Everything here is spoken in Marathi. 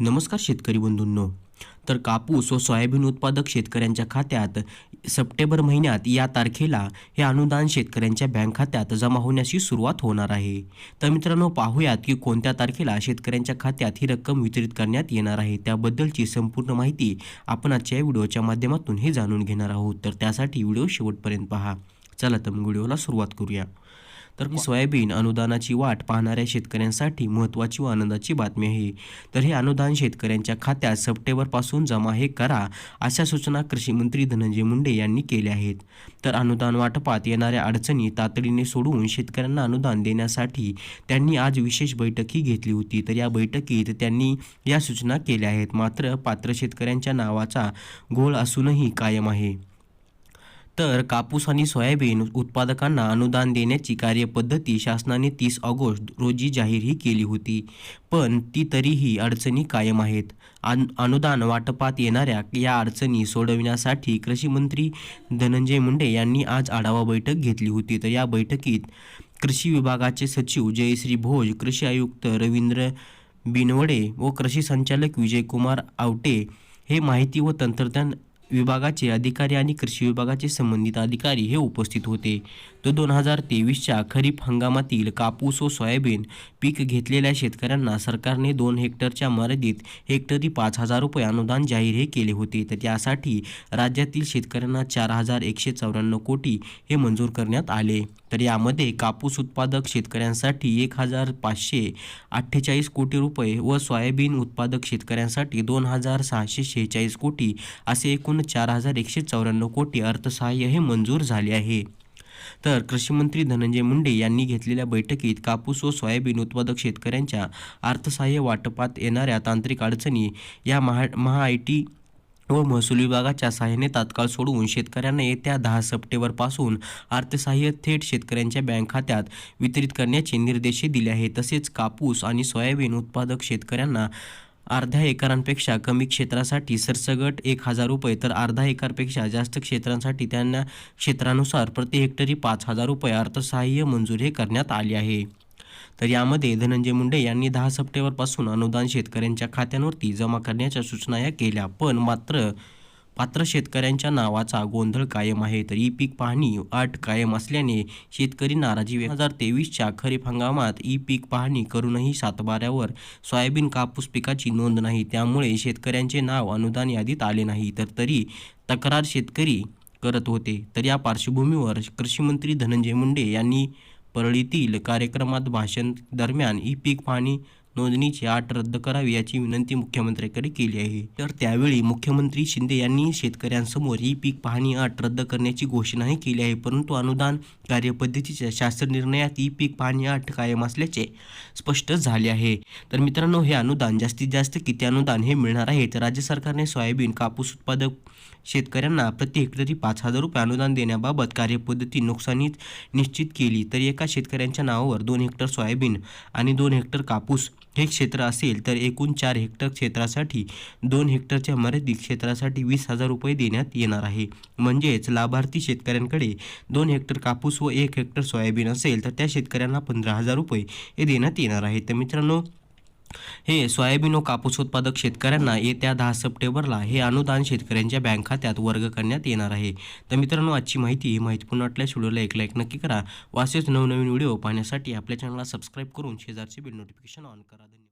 नमस्कार शेतकरी बंधूंनो. तर कापूस व सोयाबीन उत्पादक शेतकऱ्यांच्या खात्यात सप्टेंबर महिन्यात या तारखेला हे अनुदान शेतकऱ्यांच्या बँक खात्यात जमा होण्याची सुरुवात होणार आहे. तर मित्रांनो पाहूयात की कोणत्या तारखेला शेतकऱ्यांच्या खात्यात ही रक्कम वितरित करण्यात येणार आहे. त्याबद्दलची संपूर्ण माहिती आपण आजच्या व्हिडिओच्या माध्यमातून हे जाणून घेणार आहोत. तर त्यासाठी व्हिडिओ शेवटपर्यंत पहा. चला तर मग व्हिडिओला सुरुवात करूया. तर सोयाबीन अनुदानाची वाट पाहणाऱ्या शेतकऱ्यांसाठी महत्त्वाची व आनंदाची बातमी आहे तर हे अनुदान शेतकऱ्यांच्या खात्यात सप्टेंबरपासून जमा हे करा अशा सूचना कृषी मंत्री धनंजय मुंडे यांनी केल्या आहेत. तर अनुदान वाटपात येणाऱ्या अडचणी तातडीने सोडवून शेतकऱ्यांना अनुदान देण्यासाठी त्यांनी आज विशेष बैठकही घेतली होती. तर या बैठकीत त्यांनी या सूचना केल्या आहेत. मात्र पात्र शेतकऱ्यांच्या नावाचा घोळ असूनही कायम आहे. तर कापूस आणि सोयाबीन उत्पादकांना अनुदान देण्याची कार्यपद्धती शासनाने तीस ऑगस्ट रोजी जाहीरही केली होती. पण ती तरीही अडचणी कायम आहेत. अन अनुदान वाटपात येणाऱ्या या अडचणी सोडविण्यासाठी कृषी मंत्री धनंजय मुंडे यांनी आज आढावा बैठक घेतली होती. तर या बैठकीत कृषी विभागाचे सचिव जयश्री भोज कृषी आयुक्त रवींद्र बिनवडे व कृषी संचालक विजयकुमार आवटे हे माहिती व तंत्रज्ञान विभागाचे अधिकारी आणि कृषी विभागाचे संबंधित अधिकारी हे उपस्थित होते. तर दोन हजार तेवीसच्या खरीप हंगामातील कापूस व सोयाबीन पीक घेतलेल्या शेतकऱ्यांना सरकारने दोन हेक्टरच्या मर्यादित हेक्टरी पाच हजार रुपये अनुदान जाहीर हे केले होते. तर त्यासाठी राज्यातील शेतकऱ्यांना चार हजार एकशे चौऱ्याण्णव कोटी हे मंजूर करण्यात आले. तर यामध्ये कापूस उत्पादक शेतकऱ्यांसाठी एक हजार पाचशे अठ्ठेचाळीस कोटी रुपये व सोयाबीन उत्पादक शेतकऱ्यांसाठी दोन हजार सहाशे शेहेचाळीस कोटी असे एकूण चार हजार एकशे चौऱ्याण्णव कोटी अर्थसहाय्य हे मंजूर झाले आहे. तर कृषीमंत्री धनंजय मुंडे यांनी घेतलेल्या बैठकीत कापूस व सोयाबीन उत्पादक शेतकऱ्यांच्या अर्थसहाय्य वाटपात येणाऱ्या तांत्रिक अडचणी या महा महा आय टी व महसूल विभागाच्या सहाय्याने तात्काळ सोडवून शेतकऱ्यांना येत्या दहा सप्टेंबरपासून अर्थसहाय्य थेट शेतकऱ्यांच्या बँक खात्यात वितरित करण्याचे निर्देश दिले आहेत. तसेच कापूस आणि सोयाबीन उत्पादक शेतकऱ्यांना अर्ध्या एकरांपेक्षा कमी क्षेत्रासाठी सरसगट एक हजार रुपये तर अर्धा एकरपेक्षा जास्त क्षेत्रांसाठी त्यांना क्षेत्रानुसार प्रति हेक्टरी पाच हजार रुपये अर्थसहाय्य मंजूर हे करण्यात आले आहे. तर यामध्ये धनंजय मुंडे यांनी दहा सप्टेंबरपासून अनुदान शेतकऱ्यांच्या खात्यांवरती जमा करण्याच्या सूचना या केल्या पण मात्र पात्र शेतकऱ्यांच्या नावाचा गोंधळ कायम आहे तर ई पीक पाहणी अट कायम असल्याने शेतकरी नाराजी दोन हजार तेवीसच्या खरीप हंगामात ई पीक पाहणी करूनही सातबाऱ्यावर सोयाबीन कापूस पिकाची नोंद नाही. त्यामुळे शेतकऱ्यांचे नाव अनुदान यादीत आले नाही तर तरी तक्रार शेतकरी करत होते. तर या पार्श्वभूमीवर कृषीमंत्री धनंजय मुंडे यांनी परळीतील कार्यक्रमात भाषण दरम्यान ई पीक पाहणी नोंदणीची अट रद्द करावी याची विनंती मुख्यमंत्र्यांकडे केली आहे. तर त्यावेळी मुख्यमंत्री शिंदे यांनी शेतकऱ्यांसमोर ही पीक पाहणी अट रद्द करण्याची घोषणाही केली आहे. परंतु अनुदान कार्यपद्धतीच्या शासन निर्णयात ही पीक पाहणी अट कायम असल्याचे स्पष्ट झाले आहे. तर मित्रांनो हे अनुदान जास्तीत जास्त किती अनुदान हे मिळणार आहे? तर राज्य सरकारने सोयाबीन कापूस उत्पादक शेतकऱ्यांना प्रति हेक्टरी पाच हजार रुपये अनुदान देण्याबाबत कार्यपद्धती नुकसानीत निश्चित केली. तर एका शेतकऱ्यांच्या नावावर दोन हेक्टर सोयाबीन आणि दोन हेक्टर कापूस हे क्षेत्र असेल तर एकूण चार हेक्टर क्षेत्रासाठी दोन हेक्टरच्या मर्यादित क्षेत्रासाठी वीस हजार रुपये देण्यात येणार आहे. म्हणजेच लाभार्थी शेतकऱ्यांकडे दोन हेक्टर कापूस व एक हेक्टर सोयाबीन असेल तर त्या शेतकऱ्यांना पंधरा हजार रुपये हे देण्यात येणार आहे. तर मित्रांनो हे सोयाबीन व कापूस उत्पादक शेतकऱ्यांना येत्या दहा सप्टेंबरला हे अनुदान शेतकऱ्यांच्या बँक खात्यात वर्ग करण्यात येणार आहे. तर मित्रांनो आजची माहिती ही माहितीपूर्ण वाटल्यास व्हिडिओला एक लाईक नक्की करा. वासेच नवनवीन व्हिडिओ पाहण्यासाठी आपल्या चॅनलला सबस्क्राईब करून शेजारचे बिल नोटिफिकेशन ऑन करा. धन्यवाद.